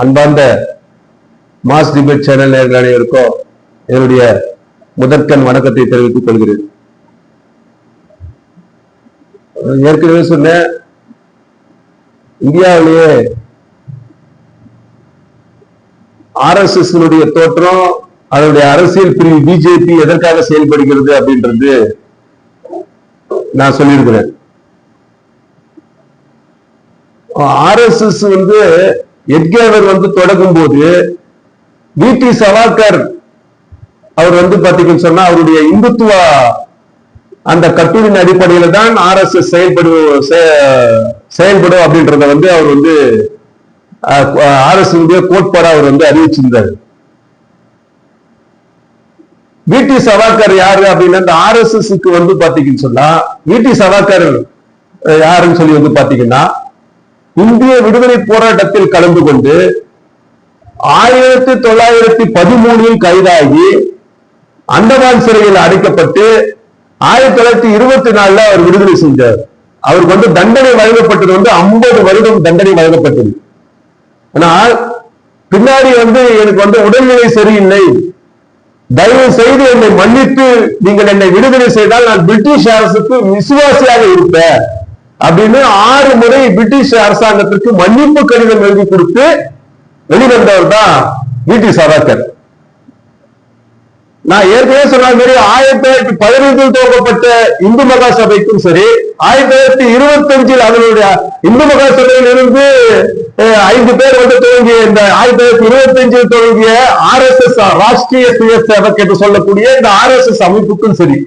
அன்பார்ந்த mass debate channel நேர்கள் அனைவருக்கும் என்னுடைய முதற்கண் வணக்கத்தை தெரிவித்துக் கொள்கிறேன். ஏற்கனவே சொன்னேன் இந்தியாவிலேயே ஆர்எஸ்எஸ் தோற்றம் அதனுடைய அரசியல் பிரிவு பிஜேபி எதற்காக செயல்படுகிறது அப்படின்றது நான் சொல்லியிருக்கிறேன். ஆர்எஸ்எஸ் வந்து எட்கேவர் வந்து தொடங்கும் போது விடி சவாக்கர் அவர் வந்து பாத்தீங்கன்னு சொன்னா அவருடைய இந்துத்துவ அந்த கட்டுரையின் அடிப்படையில தான் ஆர்எஸ்எஸ் எஸ் செயல்படு செயல்படும் அப்படின்றத வந்து அவர் வந்து ஆர்எஸ் கோட்பாடா அவர் வந்து அறிவிச்சிருந்தார். விடி சவாக்கர் யாரு அப்படின்னா இந்த ஆர்எஸ்எஸ்க்கு வந்து பாத்தீங்கன்னு சொன்னா விடி சவாக்கர் யாருன்னு சொல்லி வந்து பாத்தீங்கன்னா இந்திய விடுதலை போராட்டத்தில் கலந்து கொண்டு ஆயிரத்தி தொள்ளாயிரத்தி பதிமூணில் கைதாகி அந்தமான் சிறையில் அடைக்கப்பட்டு ஆயிரத்தி தொள்ளாயிரத்தி இருபத்தி நாலுல அவர் விடுதலை செஞ்சார். அவருக்கு வந்து தண்டனை வழங்கப்பட்டது வந்து ஐம்பது வருடம் தண்டனை வழங்கப்பட்டது. ஆனால் பின்னாடி வந்து எனக்கு வந்து உடல்நிலை சரியில்லை. தயவு செய்து என்னை மன்னித்து நீங்கள் என்னை விடுதலை செய்தால் நான் பிரிட்டிஷ் அரசுக்கு விசுவாசியாக இருப்பேன். அப்படின்னு ஆறு முறை பிரிட்டிஷ் அரசாங்கத்திற்கு மன்னிப்பு கடிதம் எழுதி கொடுத்து வெளிவந்தவர் தான் விடி சதாகர் நான் ஏற்கனவே சொன்ன மாதிரி ஆயிரத்தி தொள்ளாயிரத்தி பதினைந்தில் துவக்கப்பட்ட இந்து மகா சபைக்கும் சரி ஆயிரத்தி தொள்ளாயிரத்தி இருபத்தி அஞ்சில் அதனுடைய இந்து மகா சபையில் இருந்து ஐந்து பேர் வந்து துவங்கிய இந்த ஆயிரத்தி தொள்ளாயிரத்தி இருபத்தி அஞ்சில் துவங்கிய ஆர் எஸ் எஸ் ராஷ்டிரிய சுய சேவக் என்று சொல்லக்கூடிய இந்த ஆர் எஸ் எஸ் அமைப்புக்கும் சரி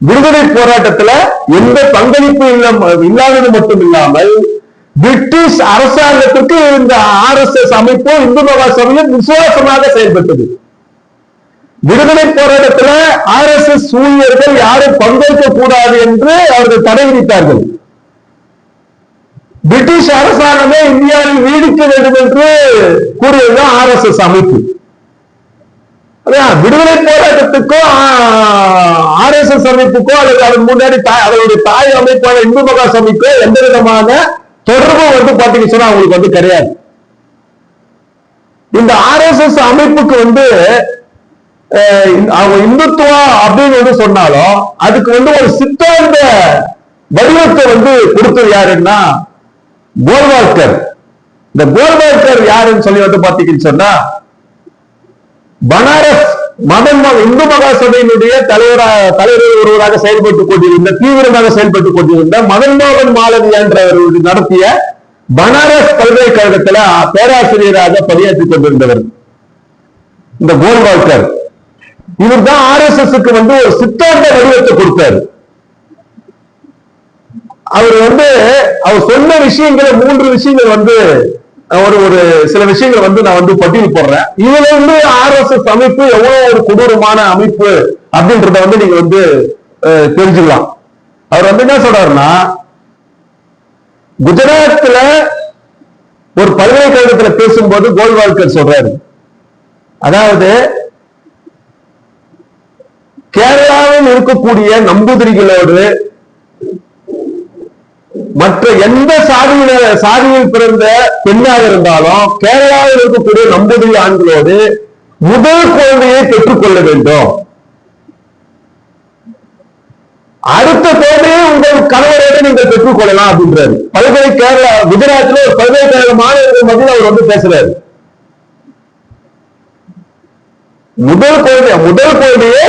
விடுதலை போராட்டத்துல எந்த பங்களிப்பு இல்லாதது மட்டும் இல்லாமல் பிரிட்டிஷ் அரசாங்கத்திற்கு இந்த ஆர் எஸ் எஸ் அமைப்பு இந்து மகா சபையும் விசுவாசமாக செயல்பட்டது. விடுதலை போராட்டத்துல ஆர் எஸ் எஸ் ஊழியர்கள் யாரும் பங்கேற்க கூடாது என்று அவர்கள் தடை விதித்தார்கள். பிரிட்டிஷ் அரசாங்கமே இந்தியாவில் நீடிக்க வேண்டும் என்று கூறியதுதான் ஆர் எஸ் எஸ் அமைப்பு. அதான் விடுதலை போராட்டத்துக்கோ ஆர் எஸ் எஸ் அமைப்புக்கோ அல்லது அதன் முன்னாடி தாய் அதனுடைய தாய் அமைப்பான இந்து மகா சபைக்கோ எந்த விதமான தொடர்பு வந்து பாத்தீங்கன்னு சொன்னா அவங்களுக்கு வந்து கிடையாது. இந்த ஆர் எஸ் எஸ் அமைப்புக்கு வந்து அவங்க இந்துத்துவா அப்படின்னு வந்து சொன்னாலும் அதுக்கு வந்து ஒரு சித்தாந்த வடிவத்தை வந்து கொடுத்தது யாருன்னா கோல்வால்கர். இந்த கோல்வால்கர் யாருன்னு சொல்லி வந்து பாத்தீங்கன்னு சொன்னா பனாரஸ் மதன் இந்து மகா சபையினுடைய தலைவராக தலைவர் ஒருவராக செயல்பட்டுக் கொண்டிருந்த தீவிரமாக செயல்பட்டுக் கொண்டிருந்த மதன் மோகன் மாலவி என்றவர்கள் நடத்திய பனாரஸ் பல்கலைக்கழகத்துல பேராசிரியராக பணியாற்றிக் கொண்டிருந்தவர். இந்த கோல்வால்கர். இவர் தான் ஆர் எஸ் எஸ்க்கு வந்து ஒரு சித்தாந்த வடிவத்தை கொடுத்தாரு. அவர் வந்து அவர் சொன்ன விஷயங்களை மூன்று விஷயங்கள் வந்து ஒரு ஒரு சில விஷயங்களை வந்து நான் வந்து பட்டியல் போடுறேன். இதுல வந்து ஆர் எஸ் எஸ் அமைப்பு எவ்வளவு ஒரு கொடூரமான அமைப்பு அப்படின்றத வந்து நீங்க வந்து தெரிஞ்சுக்கலாம். அவர் வந்து என்ன சொல்றாருன்னா குஜராத்ல ஒரு பல்கலைக்கழகத்துல பேசும்போது கோல்வால்கர் சொல்றாரு. அதாவது கேரளாவில் இருக்கக்கூடிய நம்பூதிரிகளோடு மற்ற எந்த சாதியின சாதியில் பிறந்த பெண்ணாக இருந்தாலும் கேரளாவில் இருக்கக்கூடிய நம்பூதிரி ஆண்களோடு முதல் குழந்தையை பெற்றுக்கொள்ள வேண்டும். அடுத்த குழந்தையை உங்கள் கணவரோடு நீங்கள் பெற்றுக்கொள்ளலாம் அப்படின்றாரு. பல்கலை கேரளா குஜராத்ல ஒரு பல்கலைக்கழக மாணவர்கள் மத்தியில் அவர் வந்து பேசுறாரு. முதல் குழந்தைய முதல் குழந்தையை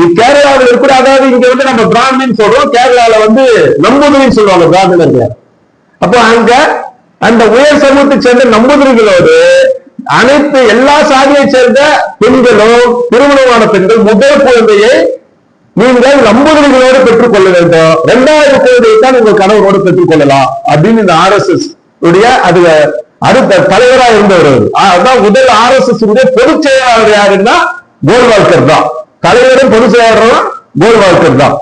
நீ கேரளாவில் இருக்கிற அதாவது இங்க வந்து நம்ம பிராமின் சொல்றோம் கேரளால வந்து நம்புதிரின்னு சொல்லுவாங்க பிராமணர்கள் அப்போ அங்க அந்த உயர் சமூகத்தை சேர்ந்த நம்புதிரிகளோடு அனைத்து எல்லா சாதியை சேர்ந்த பெண்களும் திருமணமான பெண்கள் முதல் குழந்தையை நீங்கள் நம்புதிரிகளோடு பெற்றுக்கொள்ள வேண்டும். இரண்டாவது குழந்தையை தான் உங்கள் கணவரோடு பெற்றுக்கொள்ளலாம் அப்படின்னு இந்த ஆர் எஸ் எஸ் உடைய அது அடுத்த தலைவரா இருந்தவர். அதான் முதல் ஆர் எஸ் எஸ் பொதுச் செயலாளர் யாருன்னா கோல்வால்கர் தான். தலைவரும் பொதுச் செயலாளரும் கோல்வால்கர் தான்.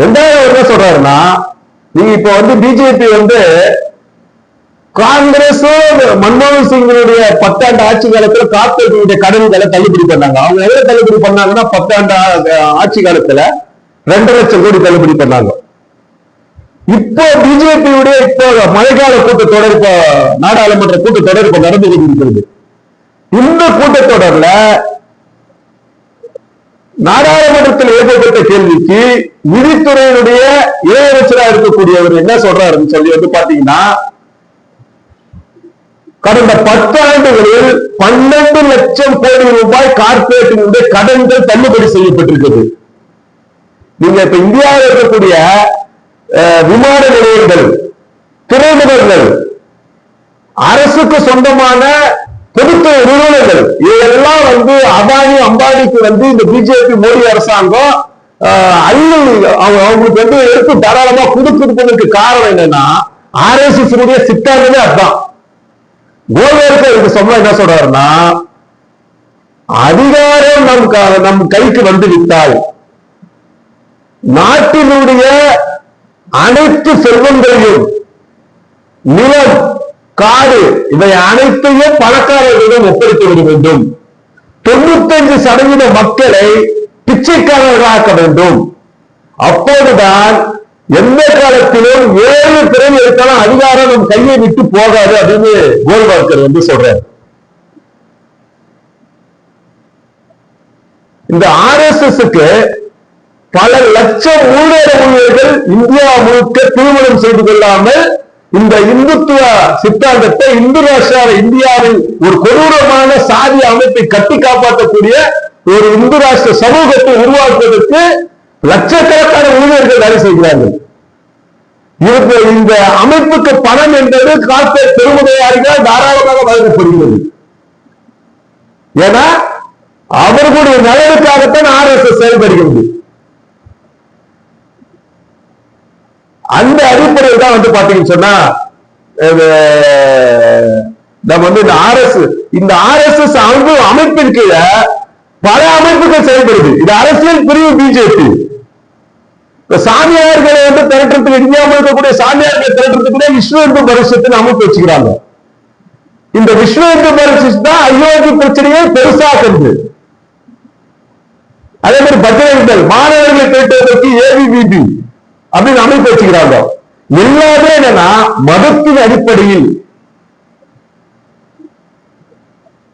ரெண்டாவது என்ன சொல்றாருன்னா நீங்க இப்ப வந்து பிஜேபி வந்து காங்கிரஸும் மன்மோகன் சிங்கினுடைய பத்தாண்டு ஆட்சி காலத்துல காப்பீட்டு கடன்களை தள்ளுபடி பண்ணாங்க. அவங்க எவ்வளவு தள்ளுபடி பண்ணாங்கன்னா பத்தாண்டு ஆட்சி காலத்துல ரெண்டு லட்சம் கோடி தள்ளுபடி பண்ணாங்க. இப்போ பிஜேபியுடைய இப்போ மழைக்கால கூட்டத்தொடர் இப்போ நாடாளுமன்ற கூட்டத்தொடர் இப்ப நடந்து கொண்டிருக்கிறது. இந்த கூட்டத்தொடர்ல நாடாளுமன்றத்தில் ஏற்பட்ட கேள்விக்கு நிதித்துறையினுடைய இணை அமைச்சரா இருக்கக்கூடியவர் என்ன சொல்றாருன்னு சொல்லி வந்து பாத்தீங்கன்னா கடந்த பத்தாண்டுகளில் பன்னெண்டு லட்சம் கோடி ரூபாய் கார்பரேட்டினுடைய கடன்கள் தள்ளுபடி செய்யப்பட்டிருக்கிறது. நீங்க இப்ப இந்தியாவில் இருக்கக்கூடிய அஹ், விமான நிலையங்கள் துறைமுகங்கள் அரசுக்கு சொந்தமான கொடுத்த நிறுவனங்கள். இதெல்லாம் வந்து அதானி அம்பானிக்கு வந்து இந்த பிஜேபி மோடி அரசாங்கம் அள்ளி அவங்க அவங்களுக்கு வந்து எடுத்து தாராளமா கொடுத்துருப்பதற்கு காரணம் என்னன்னா ஆர்எஸ்எஸ் உடைய சித்தாந்தமே அதுதான். கோவேர்கர் இதுக்கு சொன்னா என்ன சொல்றாருன்னா அதிகாரம் நம் நம் கைக்கு வந்து விட்டால் நாட்டினுடைய அனைத்து செல்வங்களையும் நிலம் காடு இவை அனைத்தையும் பணக்காரர்களிடம் ஒப்படைத்து விட வேண்டும். தொண்ணூத்தஞ்சு சதவீத மக்களை பிச்சைக்காரர்களாக்க வேண்டும். அப்போதுதான் எந்த காலத்திலும் ஏழு பிறகு எடுத்தாலும் அதிகாரம் நம் கையை விட்டு போகாது அப்படின்னு கோல்வாக்கர் வந்து சொல்றார். இந்த ஆர்எஸ்எஸ்க்கு பல லட்சம் ஊழியர் ஊழியர்கள் இந்தியா முழுக்க திருமணம் செய்து கொள்ளாமல் இந்த இந்துத்துவ சித்தாந்தத்தை இந்து ராஷ்டிர இந்தியாவில் ஒரு கொடூரமான சாதி அமைப்பை கட்டி காப்பாற்றக்கூடிய ஒரு இந்து ராஷ்டிர சமூகத்தை உருவாக்குவதற்கு லட்சக்கணக்கான ஊழியர்கள் வேலை செய்கிறார்கள். இவருக்கு இந்த அமைப்புக்கு பணம் என்பது கார்பரேட் பெருமுதையாரிகள் தாராளமாக வழங்கப்படுகிறது. ஏன்னா அவர்களுடைய நலனுக்காகத்தான் ஆர்எஸ்எஸ் செயல்படுகிறது. அந்த அடிப்படையில் தான் வந்து பாத்தீங்கன்னு சொன்னா நம்ம வந்து இந்த ஆர்எஸ் இந்த ஆர்எஸ்எஸ் அமைப்பு அமைப்பின் கீழே பல அமைப்புகள் செயல்படுது. இது அரசியல் பிரிவு பிஜேபி சாமியார்களை வந்து திரட்டுறதுக்கு இந்தியாவில் இருக்கக்கூடிய சாமியார்களை திரட்டுறதுக்கு விஸ்வ இந்து பரிசத்தின் அமைப்பு வச்சுக்கிறாங்க. இந்த விஸ்வ இந்து பரிசு தான் அயோத்தி பிரச்சனையை பெருசாக்குது அதே மாதிரி பஜ்ரங்கள் மாணவர்களை திரட்டுவதற்கு ஏபிபிபி அப்படின்னு அமைப்பு வச்சுக்கிறாங்க. எல்லாமே என்னன்னா மதத்தின் அடிப்படையில்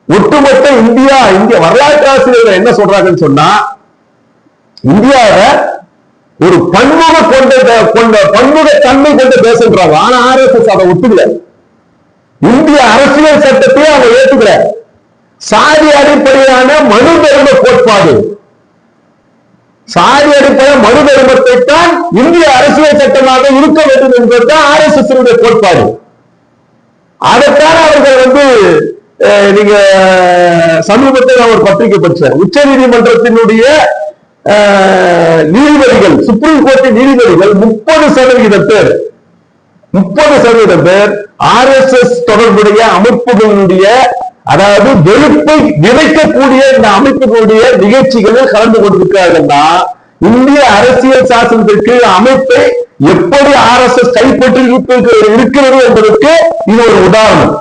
ஒட்டுமொத்த இந்தியா இந்திய வரலாற்று ஆசிரியர்கள் என்ன சொல்றாங்கன்னு சொன்னா இந்தியாவை ஒரு பன்முக கொண்ட கொண்ட பன்முக தன்மை கொண்டு பேசுன்றாங்க ஆனா ஆர்எஸ்எஸ் அதை ஒத்துக்கல. இந்திய அரசியல் சட்டத்தையே அவங்க ஏத்துக்கல. சாதி அடிப்படையான மனு தர்ம கோட்பாடு. சாதி அடிப்படை மனு தர்மத்தை தான் இந்திய அரசியல் சட்டமாக இருக்க வேண்டும் என்பதுதான் ஆர் எஸ் எஸ் கோட்பாடு. அதற்கான அவர்கள் வந்து அஹ், நீங்க சமீபத்தில் நான் ஒரு பத்திரிகை படிச்சேன் உச்ச நீதிமன்றத்தினுடைய நீதிபதிகள் சுப்ரீம் கோர்ட் நீதிபதிகள் முப்பது சதவீதம் பேர். முப்பது சதவீதம் பேர் ஆர் எஸ் எஸ் தொடர்புடைய அமைப்புகளுடைய அதாவது வெறுப்பை நிறைக்கக்கூடிய இந்த அமைப்புகளுடைய நிகழ்ச்சிகளில் கலந்து கொண்டிருக்கிறார்கள்னா இந்திய அரசியல் சாசனத்திற்கு அமைப்பை எப்படி ஆர் எஸ் எஸ் கைப்பற்றி இருக்கிறது என்பதற்கு இது ஒரு உதாரணம்.